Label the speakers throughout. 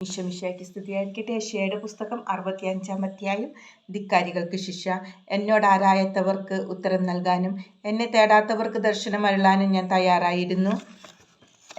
Speaker 1: ഈശോമിശിഹായ്ക്ക് സ്തുതിയായിരിക്കട്ടെ. ഏഷ്യയുടെ പുസ്തകം അറുപത്തിയഞ്ചാം അധ്യായം. ധിക്കാരികൾക്ക് ശിക്ഷ. എന്നോട് ആരായത്തവർക്ക് ഉത്തരം നൽകാനും എന്നെ തേടാത്തവർക്ക് ദർശനം അരുളാനും ഞാൻ തയ്യാറായിരുന്നു.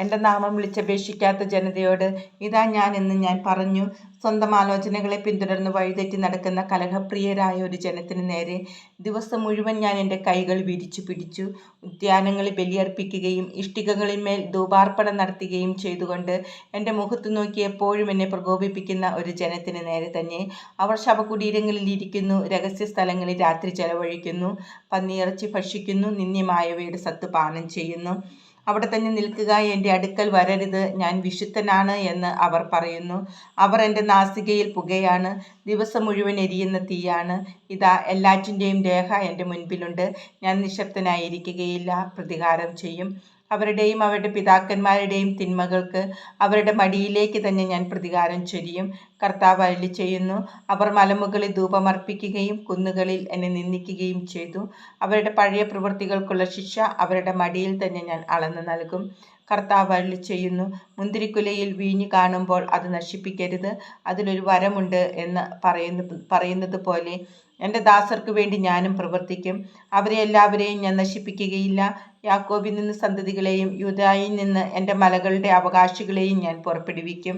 Speaker 1: എന്റെ നാമം വിളിച്ചപേക്ഷിക്കാത്ത ജനതയോട് ഇതാ ഞാൻ എന്ന് ഞാൻ പറഞ്ഞു. സ്വന്തം ആലോചനകളെ പിന്തുടർന്ന് വഴിതെറ്റി നടക്കുന്ന കലഹപ്രിയരായ ഒരു ജനത്തിന് നേരെ ദിവസം മുഴുവൻ ഞാൻ എന്റെ കൈകൾ വിരിച്ചു പിടിച്ചു. ഉദ്യാനങ്ങളിൽ ബലിയർപ്പിക്കുകയും ഇഷ്ടികകളിന്മേൽ ധൂപാർപ്പണം നടത്തുകയും ചെയ്തുകൊണ്ട് എന്റെ മുഖത്ത് നോക്കി എപ്പോഴും എന്നെ പ്രകോപിപ്പിക്കുന്ന ഒരു ജനത്തിന് നേരെ തന്നെ. അവർ ശവകുടീരങ്ങളിൽ ഇരിക്കുന്നു രഹസ്യ സ്ഥലങ്ങളിൽ രാത്രി ചെലവഴിക്കുന്നു പന്നിയിറച്ചി ഭക്ഷിക്കുന്നു നിന്ദ്യമായവയുടെ സത്ത് പാനം ചെയ്യുന്നു. അവിടെ തന്നെ നിൽക്കുക എന്റെ അടുക്കൽ വരരുത് ഞാൻ വിശുദ്ധനാണ് എന്ന് അവർ പറയുന്നു. അവർ എന്റെ നാസികയിൽ പുകയാണ് ദിവസം മുഴുവൻ എരിയുന്ന തീയാണ്. ഇതാ എല്ലാറ്റിന്റെയും രേഖ എന്റെ മുൻപിലുണ്ട്. ഞാൻ നിശബ്ദനായിരിക്കുകയില്ല പ്രതികാരം ചെയ്യും. അവരുടെയും അവരുടെ പിതാക്കന്മാരുടെയും തിന്മകൾക്ക് അവരുടെ മടിയിലേക്ക് തന്നെ ഞാൻ പ്രതികാരം ചൊരിയും. കർത്താവ് അരുളി ചെയ്യുന്നു അവർ മലമുകളിൽ ധൂപമർപ്പിക്കുകയും കുന്നുകളിൽ എന്നെ നിന്ദിക്കുകയും ചെയ്തു. അവരുടെ പഴയ പ്രവൃത്തികൾക്കുള്ള ശിക്ഷ അവരുടെ മടിയിൽ തന്നെ ഞാൻ അളന്നു നൽകും. കർത്താവ് അരുളി ചെയ്യുന്നു മുന്തിരിക്കുലയിൽ വീഞ്ഞു കാണുമ്പോൾ അത് നശിപ്പിക്കരുത് അതിലൊരു വരമുണ്ട് എന്ന് പറയുന്ന പറയുന്നത് പോലെ എന്റെ ദാസർക്ക് വേണ്ടി ഞാനും പ്രവർത്തിക്കും. അവരെ എല്ലാവരെയും ഞാൻ നശിപ്പിക്കുകയില്ല. യാക്കോബിൽ നിന്ന് സന്തതികളെയും യൂതായിൽ നിന്ന് എന്റെ മലകളുടെ അവകാശികളെയും ഞാൻ പുറപ്പെടുവിക്കും.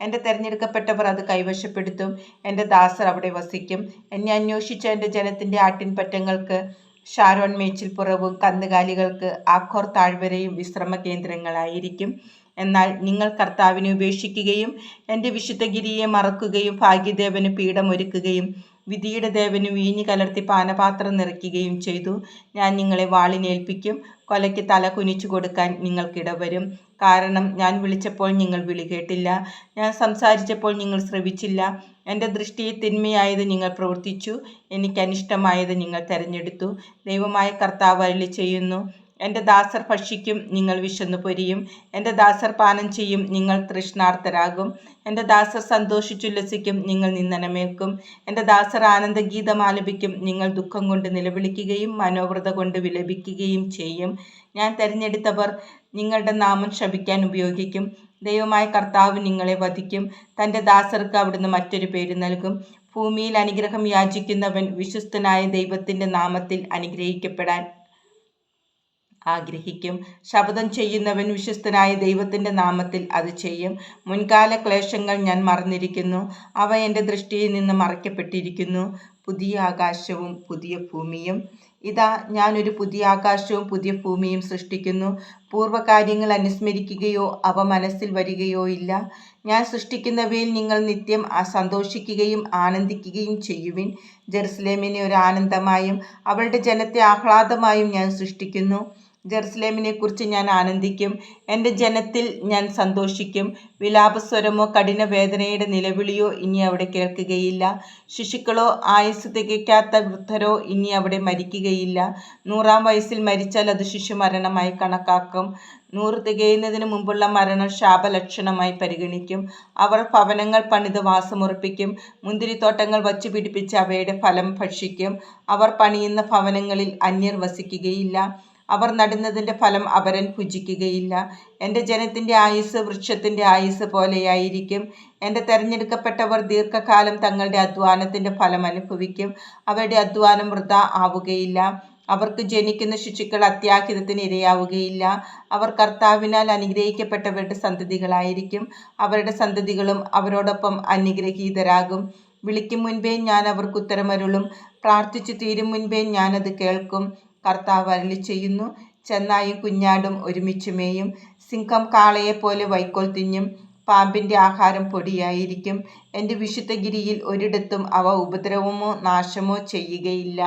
Speaker 1: എന്റെ തിരഞ്ഞെടുക്കപ്പെട്ടവർ അത് കൈവശപ്പെടുത്തും. എന്റെ ദാസർ അവിടെ വസിക്കും. എന്നെ അന്വേഷിച്ച എന്റെ ജനത്തിന്റെ ആട്ടിൻപറ്റങ്ങൾക്ക് ഷാരോൺ മേച്ചിൽപ്പുറവും കന്നുകാലികൾക്ക് ആഖോർ താഴ്വരയും വിശ്രമ കേന്ദ്രങ്ങളായിരിക്കും എന്നാൽ നിങ്ങൾ കർത്താവിനെ ഉപേക്ഷിക്കുകയും എന്റെ വിശുദ്ധഗിരിയെ മറക്കുകയും ഭാഗ്യദേവന് പീഠമൊരുക്കുകയും വിധിയുടെ ദേവന് വീഞ്ഞു കലർത്തി പാനപാത്രം നിറയ്ക്കുകയും ചെയ്തു. ഞാൻ നിങ്ങളെ വാളിനേൽപ്പിക്കും. കൊലയ്ക്ക് തല കുനിച്ചു കൊടുക്കാൻ നിങ്ങൾക്കിടവരും. കാരണം ഞാൻ വിളിച്ചപ്പോൾ നിങ്ങൾ വിളി കേട്ടില്ല. ഞാൻ സംസാരിച്ചപ്പോൾ നിങ്ങൾ ശ്രവിച്ചില്ല. എന്റെ ദൃഷ്ടിയെ തിന്മയായത് നിങ്ങൾ പ്രവർത്തിച്ചു. എനിക്ക് അനിഷ്ടമായത് നിങ്ങൾ തിരഞ്ഞെടുത്തു. ദൈവമായ കർത്താവ് അരുളി ചെയ്യുന്നു എന്റെ ദാസർ ഭക്ഷിക്കും നിങ്ങൾ വിശന്നു പൊരിയും. എന്റെ ദാസർ പാനം ചെയ്യും നിങ്ങൾ തൃഷ്ണാർത്ഥരാകും. എന്റെ ദാസർ സന്തോഷിച്ചുല്ലസിക്കും നിങ്ങൾ നിന്ദനമേൽക്കും. എന്റെ ദാസർ ആനന്ദഗീതം ആലപിക്കും നിങ്ങൾ ദുഃഖം കൊണ്ട് നിലവിളിക്കുകയും മനോവ്രത കൊണ്ട് വിലപിക്കുകയും ചെയ്യും. ഞാൻ തിരഞ്ഞെടുത്തവർ നിങ്ങളുടെ നാമം ശപിക്കാൻ ഉപയോഗിക്കും. ദൈവമായ കർത്താവ് നിങ്ങളെ വധിക്കും. തന്റെ ദാസർക്ക് അവിടുന്ന് മറ്റൊരു പേര് നൽകും. ഭൂമിയിൽ അനുഗ്രഹം യാചിക്കുന്നവൻ വിശ്വസ്തനായ ദൈവത്തിന്റെ നാമത്തിൽ അനുഗ്രഹിക്കപ്പെടാൻ ആഗ്രഹിക്കും. ശപഥം ചെയ്യുന്നവൻ വിശ്വസ്തനായ ദൈവത്തിന്റെ നാമത്തിൽ അത് ചെയ്യും. മുൻകാല ക്ലേശങ്ങൾ ഞാൻ മറന്നിരിക്കുന്നു. അവ എന്റെ ദൃഷ്ടിയിൽ നിന്ന് മറയ്ക്കപ്പെട്ടിരിക്കുന്നു. പുതിയ ആകാശവും പുതിയ ഭൂമിയും. ഇതാ ഞാനൊരു പുതിയ ആകാശവും പുതിയ ഭൂമിയും സൃഷ്ടിക്കുന്നു. പൂർവകാര്യങ്ങൾ അനുസ്മരിക്കുകയോ അവ മനസ്സിൽ വരികയോ ഇല്ല. ഞാൻ സൃഷ്ടിക്കുന്നവയിൽ നിങ്ങൾ നിത്യം സന്തോഷിക്കുകയും ആനന്ദിക്കുകയും ചെയ്യുവിൻ. ജെറുസലേമിനെ ഒരു ആനന്ദമായും അവളുടെ ജനത്തെ ആഹ്ലാദമായും ഞാൻ സൃഷ്ടിക്കുന്നു. കുറിച്ച് ഞാൻ ആനന്ദിക്കും. എന്റെ ജനത്തിൽ ഞാൻ സന്തോഷിക്കും. വിലാപസ്വരമോ കഠിന വേദനയുടെ നിലവിളിയോ ഇനി അവിടെ കേൾക്കുകയില്ല. ശിശുക്കളോ ആയുസ് തികയ്ക്കാത്ത വൃദ്ധരോ ഇനി അവിടെ മരിക്കുകയില്ല. നൂറാം വയസ്സിൽ മരിച്ചാൽ അത് ശിശു മരണമായി കണക്കാക്കും. നൂറ് തികയുന്നതിന് മുമ്പുള്ള മരണം ശാപലക്ഷണമായി പരിഗണിക്കും. അവർ ഭവനങ്ങൾ പണിത് വാസമുറപ്പിക്കും. മുന്തിരിത്തോട്ടങ്ങൾ വച്ചു പിടിപ്പിച്ച് അവയുടെ ഫലം ഭക്ഷിക്കും. അവർ പണിയുന്ന ഭവനങ്ങളിൽ അന്യർ വസിക്കുകയില്ല. അവർ നടുന്നതിന്റെ ഫലം അവരൻ ഭുജിക്കുകയില്ല. എന്റെ ജനത്തിന്റെ ആയുസ് വൃക്ഷത്തിന്റെ ആയുസ് പോലെയായിരിക്കും. എന്റെ തെരഞ്ഞെടുക്കപ്പെട്ടവർ ദീർഘകാലം തങ്ങളുടെ അധ്വാനത്തിന്റെ ഫലം അനുഭവിക്കും. അവരുടെ അധ്വാനം വൃത ആവുകയില്ല. അവർക്ക് ജനിക്കുന്ന ശിശുക്കൾ അത്യാഹിതത്തിന് ഇരയാവുകയില്ല. അവർ കർത്താവിനാൽ അനുഗ്രഹിക്കപ്പെട്ടവരുടെ സന്തതികളായിരിക്കും. അവരുടെ സന്തതികളും അവരോടൊപ്പം അനുഗ്രഹീതരാകും. വിളിക്കും മുൻപേ ഞാൻ അവർക്ക് ഉത്തരമരുളും. പ്രാർത്ഥിച്ചു തീരും മുൻപേ ഞാനത് കേൾക്കും. കർത്താവ് അരളി ചെയ്യുന്നു. ചെന്നായും കുഞ്ഞാടും ഒരുമിച്ച് മേയും. സിംഹം കാളയെപ്പോലെ വൈക്കോൽ തിന്നും. പാമ്പിന്റെ ആഹാരം പൊടിയായിരിക്കും. എന്റെ വിശുദ്ധഗിരിയിൽ ഒരിടത്തും അവ ഉപദ്രവമോ നാശമോ ചെയ്യുകയില്ല.